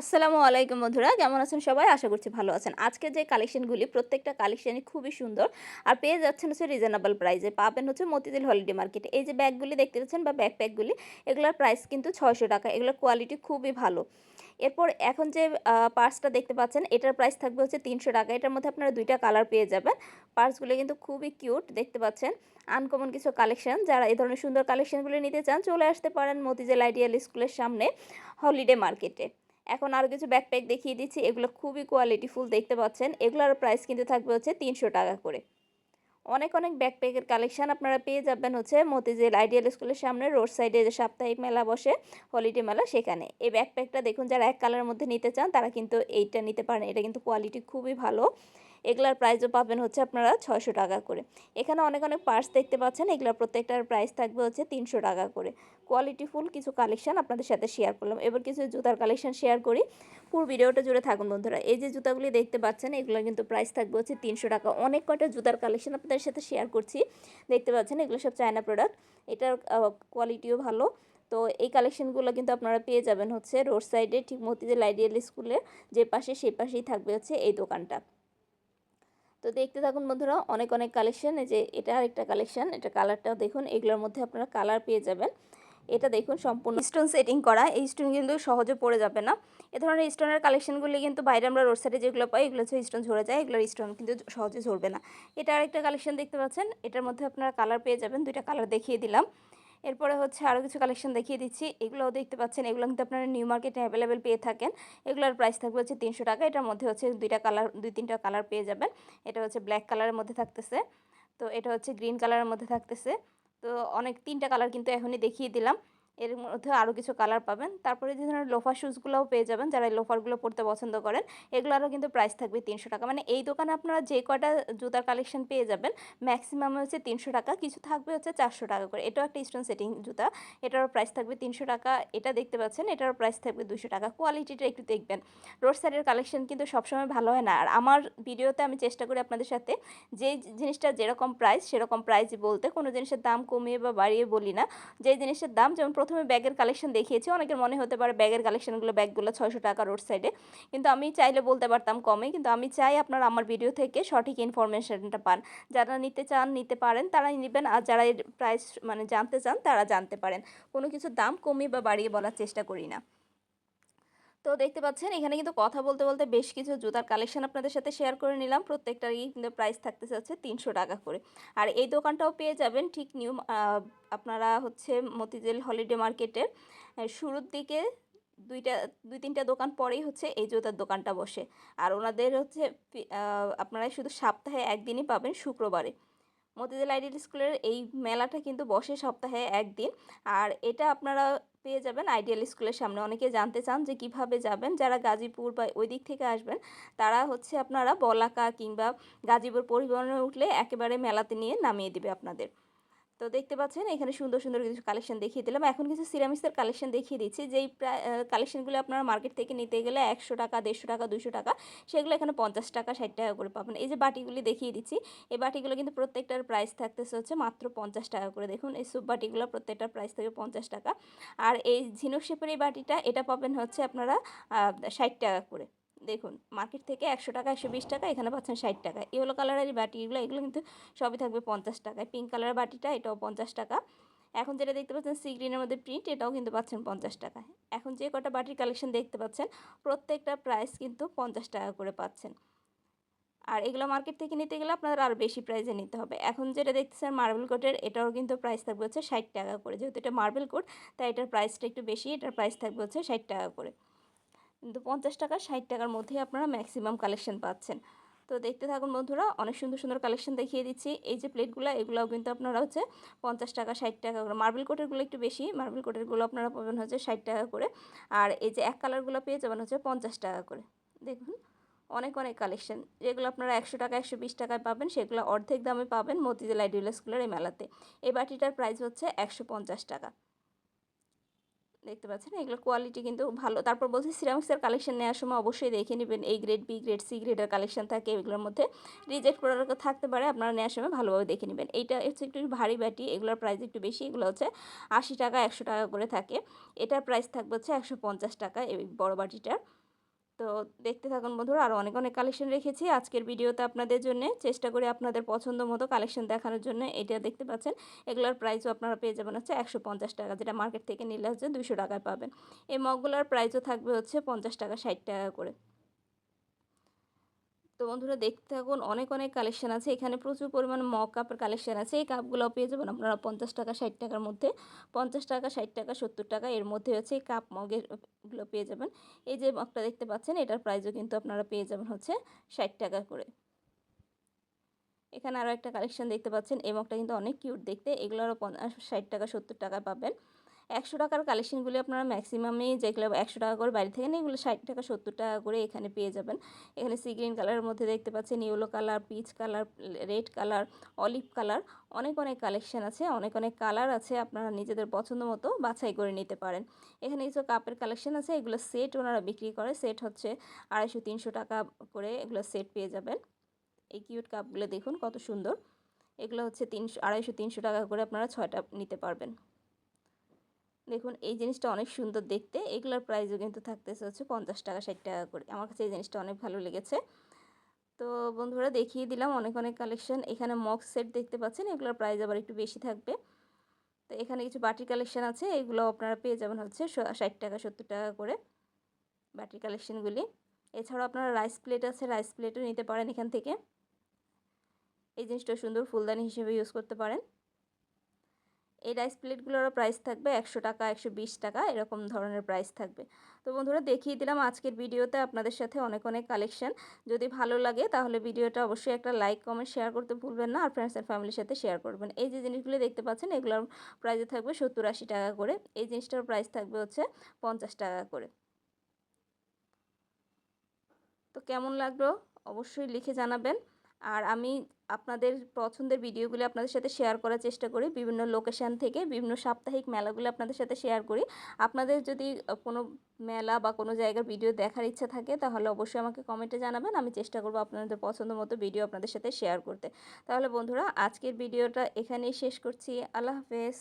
আসসালামু আলাইকুম বন্ধুরা, কেমন আছেন সবাই? আশা করছি ভালো আছেন। আজকে যে কালেকশনগুলি, প্রত্যেকটা কালেকশনই খুবই সুন্দর। আর পেয়ে যাচ্ছেন হচ্ছে রিজনেবল প্রাইসে পাবেন হচ্ছে মতিঝিল হলিডে মার্কেটে এই যে ব্যাগগুলি দেখতে পাচ্ছেন বা ব্যাকপ্যাকগুলি এগুলোর প্রাইস কিন্তু ছয়শো টাকা। এগুলোর কোয়ালিটি খুবই ভালো। এরপর এখন যে পার্সটা দেখতে পাচ্ছেন, এটার প্রাইস থাকবে হচ্ছে তিনশো টাকা। এটার মধ্যে আপনারা দুইটা কালার পেয়ে যাবেন। পার্সগুলো কিন্তু খুবই কিউট দেখতে পাচ্ছেন। আনকমন কিছু কালেকশন যারা এই ধরনের সুন্দর কালেকশনগুলি নিতে চান, চলে আসতে পারেন মতিঝিল আইডিয়াল স্কুলের সামনে হলিডে মার্কেটে এখন আরও কিছু ব্যাকপ্যাক দেখিয়ে দিচ্ছি। এগুলো খুবই কোয়ালিটিফুল দেখতে পাচ্ছেন। এগুলোর প্রাইস কিন্তু থাকবে হচ্ছে তিনশো টাকা করে। অনেক অনেক ব্যাকপ্যাকের কালেকশান আপনারা পেয়ে যাবেন হচ্ছে মতিঝিল আইডিয়াল স্কুলের সামনে রোড সাইডে যে সাপ্তাহিক মেলা বসে হলিডে মেলা সেখানে। এই ব্যাকপ্যাকটা দেখুন, যারা এক কালারের মধ্যে নিতে চান, তারা কিন্তু এইটা নিতে পারেন। এটা কিন্তু কোয়ালিটি খুবই ভালো। এগুলার প্রাইসও পাবেন হচ্ছে আপনারা ছয়শো টাকা করে। এখানে অনেক অনেক পার্স দেখতে পাচ্ছেন, এগুলোর প্রত্যেকটার প্রাইস থাকবে হচ্ছে তিনশো টাকা করে। কোয়ালিটিফুল কিছু কালেকশন আপনাদের সাথে শেয়ার করলাম। এবার কিছু জুতার কালেকশন শেয়ার করি। পুরো ভিডিওটা জুড়ে থাকুন বন্ধুরা। এই যে জুতাগুলি দেখতে পাচ্ছেন, এগুলো কিন্তু প্রাইস থাকবে হচ্ছে তিনশো টাকা। অনেক কয়টা জুতার কালেকশন আপনাদের সাথে শেয়ার করছি। দেখতে পাচ্ছেন, এগুলো সব চায়না প্রোডাক্ট এটার কোয়ালিটিও ভালো। তো এই কালেকশনগুলো কিন্তু আপনারা পেয়ে যাবেন হচ্ছে রোড সাইডে ঠিক মতিঝিল আইডিয়াল স্কুলের যে পাশে সেই পাশেই থাকবে হচ্ছে এই দোকানটা। তো দেখতে থাকুন বন্ধুরা, অনেক অনেক কালেকশন এই যে এটা আরেকটা কালেকশন এটা কালারটাও দেখুন, এগুলোর মধ্যে আপনারা কালার পেয়ে যাবেন। এটা দেখুন সম্পূর্ণ স্টোন সেটিং করা, এই স্টোন কিন্তু সহজে পড়ে যাবে না। এ ধরনের স্টোনের কালেকশনগুলি কিন্তু বাইরে আমরা রোড সাইডে যেগুলো পাই, এগুলো হচ্ছে স্টোন ঝরে যায়, এগুলোর স্টোন কিন্তু সহজে ঝরবে না। এটা আরেকটা কালেকশন দেখতে পাচ্ছেন, এটার মধ্যে আপনারা কালার পেয়ে যাবেন, দুইটা কালার দেখিয়ে দিলাম। এরপরে হচ্ছে আরও কিছু কালেকশন দেখিয়ে দিচ্ছি। এগুলোও দেখতে পাচ্ছেন, এগুলো কিন্তু আপনারা নিউ মার্কেটে অ্যাভেলেবেল পেয়ে থাকেন। এগুলোর প্রাইস থাকবে হচ্ছে তিনশো টাকা। এটার মধ্যে হচ্ছে দুইটা কালার দুই তিনটা কালার পেয়ে যাবেন। এটা হচ্ছে ব্ল্যাক কালারের মধ্যে থাকতেছে। তো এটা হচ্ছে গ্রিন কালারের মধ্যে থাকতেছে। তো অনেক তিনটা কালার কিন্তু এখনই দেখিয়ে দিলাম। এর মধ্যে আরও কিছু কালার পাবেন। তারপরে যে ধরনের লোফার শ্যুজগুলোও পেয়ে যাবেন, যারা এই লোফারগুলো পরতে পছন্দ করেন, এগুলো আরও কিন্তু প্রাইস থাকবে তিনশো টাকা। মানে এই দোকানে আপনারা যে কয়টা জুতার কালেকশন পেয়ে যাবেন ম্যাক্সিমাম হচ্ছে তিনশো টাকা, কিছু থাকবে হচ্ছে চারশো টাকা করে। এটাও একটা স্টোন সেটিং জুতা, এটারও প্রাইস থাকবে তিনশো টাকা, এটা দেখতে পাচ্ছেন, এটারও প্রাইস থাকবে দুশো টাকা। কোয়ালিটিটা একটু দেখবেন। রোড সাইডের কালেকশন কিন্তু সবসময় ভালো হয় না। আর আমার ভিডিওতে আমি চেষ্টা করি আপনাদের সাথে, যে জিনিসটা যেরকম প্রাইস সেরকম প্রাইস বলতে কোনো জিনিসের দাম কমিয়ে বা বাড়িয়ে বলি না। যে জিনিসের দাম, যেমন প্রথমে ব্যাগের কালেকশন দেখিয়েছি। অনেকের মনে হতে পারে ব্যাগের কালেকশনগুলো ব্যাগগুলো ছয়শো টাকা রোড সাইডে কিন্তু আমি চাইলে বলতে পারতাম কমে। কিন্তু আমি চাই আপনারা আমার ভিডিও থেকে সঠিক ইনফরমেশনটা পান। যারা নিতে চান, নিতে পারেন, তারাই নেবেন। আর যারা প্রাইস মানে জানতে চান, তারা জানতে পারেন। কোনো কিছু দাম কমিয়ে বা বাড়িয়ে বলার চেষ্টা করি না। তো দেখতে পাচ্ছেন, এখানে কিন্তু কথা বলতে বলতে বেশ কিছু জুতার কালেকশন আপনাদের সাথে শেয়ার করে নিলাম। প্রত্যেকটারই কিন্তু প্রাইস থাকতে হচ্ছে তিনশো টাকা করে। আর এই দোকানটাও পেয়ে যাবেন ঠিক নিউ আপনারা হচ্ছে মতিঝিল হলিডে মার্কেটের শুরুর দিকে দুইটা, দুই তিনটা দোকান পরেই হচ্ছে এই জুতার দোকানটা বসে। আর ওনাদের হচ্ছে আপনারা শুধু সপ্তাহে একদিনই পাবেন শুক্রবারে। মতিঝিল আইডিয়াল স্কুলের এই মেলাটা কিন্তু বসে সপ্তাহে একদিন। আর এটা আপনারা পেয়ে যাবেন আইডিয়াল স্কুলের সামনে। অনেকে জানতে চান যে কীভাবে যাবেন, যারা গাজীপুর বা ওই দিক থেকে আসবেন, তারা হচ্ছে আপনারা বলাকা কিংবা গাজীপুর পরিবহনে উঠলে একেবারে মেলাতে নিয়ে নামিয়ে দিবে আপনাদের। তো দেখতে পাচ্ছেন, এখানে সুন্দর সুন্দর কিছু কালেকশন দেখিয়ে দিলাম। এখন কিছু সিরামিক্সের কালেকশন দেখিয়ে দিচ্ছি। যেই প্রায় কালেকশনগুলো আপনারা মার্কেট থেকে নিতে গেলে একশো টাকা, দেড়শো টাকা দুশো টাকা, সেগুলো এখানে পঞ্চাশ টাকা, ষাট টাকা করে পাবেন। এই যে বাটিগুলি দেখিয়ে দিচ্ছি, এই বাটিগুলো কিন্তু প্রত্যেকটার প্রাইস থাকতেছে হচ্ছে মাত্র পঞ্চাশ টাকা করে। দেখুন, এই সুপ বাটিগুলো প্রত্যেকটার প্রাইস থাকে পঞ্চাশ টাকা। আর এই ঝিনুক শেপের এই বাটিটা, এটা পাবেন হচ্ছে আপনারা ষাট টাকা করে। দেখুন মার্কেট থেকে একশো টাকা, একশো বিশ টাকা, এখানে পাচ্ছেন ষাট টাকা। ইয়েলো কালারের বাটিগুলো এগুলো কিন্তু সবই থাকবে পঞ্চাশ টাকায়। পিঙ্ক কালারের বাটিটা, এটাও পঞ্চাশ টাকা। এখন যেটা দেখতে পাচ্ছেন সি গ্রিনের মধ্যে প্রিন্ট এটাও কিন্তু পাচ্ছেন পঞ্চাশ টাকায়। এখন যে কটা বাটির কালেকশন দেখতে পাচ্ছেন, প্রত্যেকটা প্রাইস কিন্তু পঞ্চাশ টাকা করে পাচ্ছেন। আর এগুলো মার্কেট থেকে নিতে গেলে আপনাদের আরও বেশি প্রাইসে নিতে হবে। এখন যেটা দেখতেছেন মার্বেল কোটের এটাও কিন্তু প্রাইস থাকবে হচ্ছে ষাট টাকা করে। যেহেতু এটা মার্বেল কোট তাই এটার প্রাইসটা একটু বেশি, এটার প্রাইস থাকবে হচ্ছে ষাট টাকা করে। কিন্তু পঞ্চাশ টাকা ষাট টাকার মধ্যেই আপনারা ম্যাক্সিমাম কালেকশন পাচ্ছেন। তো দেখতে থাকুন বন্ধুরা, অনেক সুন্দর সুন্দর কালেকশন দেখিয়ে দিচ্ছি। এই যে প্লেটগুলো এগুলোও কিন্তু আপনারা হচ্ছে পঞ্চাশ টাকা, ষাট টাকা করে মার্বেল কোটেরগুলো একটু বেশি মার্বেল কোটেরগুলো আপনারা পাবেন হচ্ছে ষাট টাকা করে। আর এই যে এক কালারগুলো পেয়ে যাবেন হচ্ছে পঞ্চাশ টাকা করে। দেখুন, অনেক অনেক কালেকশন যেগুলো আপনারা একশো টাকা, একশো বিশ টাকায় পাবেন, সেগুলো অর্ধেক দামে পাবেন মতিঝিল আইডিয়াল স্কুলের এই মেলাতে। এই বাটিটার প্রাইস হচ্ছে একশো পঞ্চাশ টাকা। দেখতে পাচ্ছেন, এগুলোর কোয়ালিটি কিন্তু ভালো। তারপর বলছি সিরামিক্সের কালেকশন নেওয়ার সময় অবশ্যই দেখে নেবেন। এই গ্রেড বি গ্রেড সি গ্রেডের কালেকশন থাকে, এগুলোর মধ্যে রিজেক্ট প্রোডাক্ট থাকতে পারে, আপনারা নেওয়ার সময় ভালোভাবে দেখে নেবেন। এইটা হচ্ছে একটু ভারী ব্যাটি এগুলোর প্রাইস একটু বেশি, এগুলো হচ্ছে আশি টাকা, একশো টাকা করে থাকে। এটার প্রাইস থাকবে হচ্ছে একশো পঞ্চাশ টাকা এই বড়ো বাটিটার। তো দেখতে থাকুন বন্ধুরা আরও অনেক অনেক কালেকশন রেখেছি। আজকের ভিডিওতে আপনাদের জন্য চেষ্টা করি আপনাদের পছন্দ মতো কালেকশন দেখানোর জন্য। এটা দেখতে পাচ্ছেন, এগুলোর প্রাইসও আপনারা পেয়ে যাবেন হচ্ছে একশো পঞ্চাশ টাকা, যেটা মার্কেট থেকে নিলে হচ্ছে দুশো টাকায় পাবেন। এই মগগুলোর প্রাইসও থাকবে হচ্ছে পঞ্চাশ টাকা, ষাট টাকা করে। তো বন্ধুরা দেখতে থাকুন, অনেক অনেক কালেকশান আছে। এখানে প্রচুর পরিমাণ মগ কাপের কালেকশন আছে। এই কাপগুলো পেয়ে যাবেন আপনারা পঞ্চাশ টাকা, ষাট টাকার মধ্যে। পঞ্চাশ টাকা, ষাট টাকা, সত্তর টাকা এর মধ্যে হচ্ছে এই কাপ মগেরগুলো পেয়ে যাবেন। এই যে মগটা দেখতে পাচ্ছেন, এটার প্রাইসও কিন্তু আপনারা পেয়ে যাবেন হচ্ছে ষাট টাকা করে। এখানে আরও একটা কালেকশান দেখতে পাচ্ছেন, এই মগটা কিন্তু অনেক কিউট দেখতে। এগুলোরও ষাট টাকা, সত্তর টাকা পাবেন। একশো টাকার কালেকশনগুলি আপনারা ম্যাক্সিমামই যেগুলো একশো টাকা করে বাড়ি থেকে নিয়ে এগুলো ষাট টাকা, সত্তর টাকা করে এখানে পেয়ে যাবেন। এখানে সি গ্রিন কালারের মধ্যে দেখতে পাচ্ছেন yellow colour peach colour red colour olive colour অনেক অনেক কালেকশন আছে। অনেক অনেক কালার আছে আপনারা নিজেদের পছন্দ মতো বাছাই করে নিতে পারেন। এখানে কিছু কাপের কালেকশন আছে, এগুলো সেট ওনারা বিক্রি করে। সেট হচ্ছে আড়াইশো, তিনশো টাকা করে এগুলো সেট পেয়ে যাবেন। এই কিউট কাপগুলো দেখুন কত সুন্দর। এগুলো হচ্ছে তিনশো, আড়াইশো, তিনশো টাকা করে আপনারা ছয়টা নিতে পারবেন। দেখুন, এই জিনিসটা অনেক সুন্দর দেখতে। এগুলোর প্রাইসও কিন্তু থাকতেছে হচ্ছে পঞ্চাশ টাকা, ষাট টাকা করে। আমার কাছে এই জিনিসটা অনেক ভালো লেগেছে। তো বন্ধুরা, দেখিয়ে দিলাম অনেক অনেক কালেকশন এখানে মক সেট দেখতে পাচ্ছেন, এগুলোর প্রাইস আবার একটু বেশি থাকবে। তো এখানে কিছু বাটির কালেকশন আছে এগুলো আপনারা পেয়ে যাবেন হচ্ছে ষাট টাকা, সত্তর টাকা করে বাটির কালেকশনগুলি এছাড়াও আপনারা রাইস প্লেট আছে রাইস প্লেটও নিতে পারেন এখান থেকে। এই জিনিসটা সুন্দর ফুলদানি হিসেবে ইউজ করতে পারেন। এই রাইস প্লেটগুলোরও প্রাইস থাকবে একশো টাকা, একশো বিশ টাকা, এরকম ধরনের প্রাইস থাকবে। তো বন্ধুরা দেখিয়ে দিলাম আজকের ভিডিওতে আপনাদের সাথে অনেক অনেক কালেকশান যদি ভালো লাগে তাহলে ভিডিওটা অবশ্যই একটা লাইক কমেন্ট শেয়ার করতে ভুলবেন না। আর ফ্রেন্ডস অ্যান্ড ফ্যামিলির সাথে শেয়ার করবেন। এই যে জিনিসগুলো দেখতে পাচ্ছেন, এগুলোর প্রাইসে থাকবে সত্তর আশি টাকা করে। এই জিনিসটার প্রাইস থাকবে হচ্ছে পঞ্চাশ টাকা করে। তো কেমন লাগল? অবশ্যই লিখে জানাবেন। আর আমি আপনাদের পছন্দের ভিডিওগুলি আপনাদের সাথে শেয়ার করার চেষ্টা করি, বিভিন্ন লোকেশান থেকে, বিভিন্ন সাপ্তাহিক মেলাগুলো আপনাদের সাথে শেয়ার করি। আপনাদের যদি কোনো মেলা বা কোনো জায়গার ভিডিও দেখার ইচ্ছা থাকে, তাহলে অবশ্যই আমাকে কমেন্টে জানাবেন। আমি চেষ্টা করব আপনাদের পছন্দ মতো ভিডিও আপনাদের সাথে শেয়ার করতে। তাহলে বন্ধুরা, আজকের ভিডিওটা এখানেই শেষ করছি। আল্লাহ হাফেজ।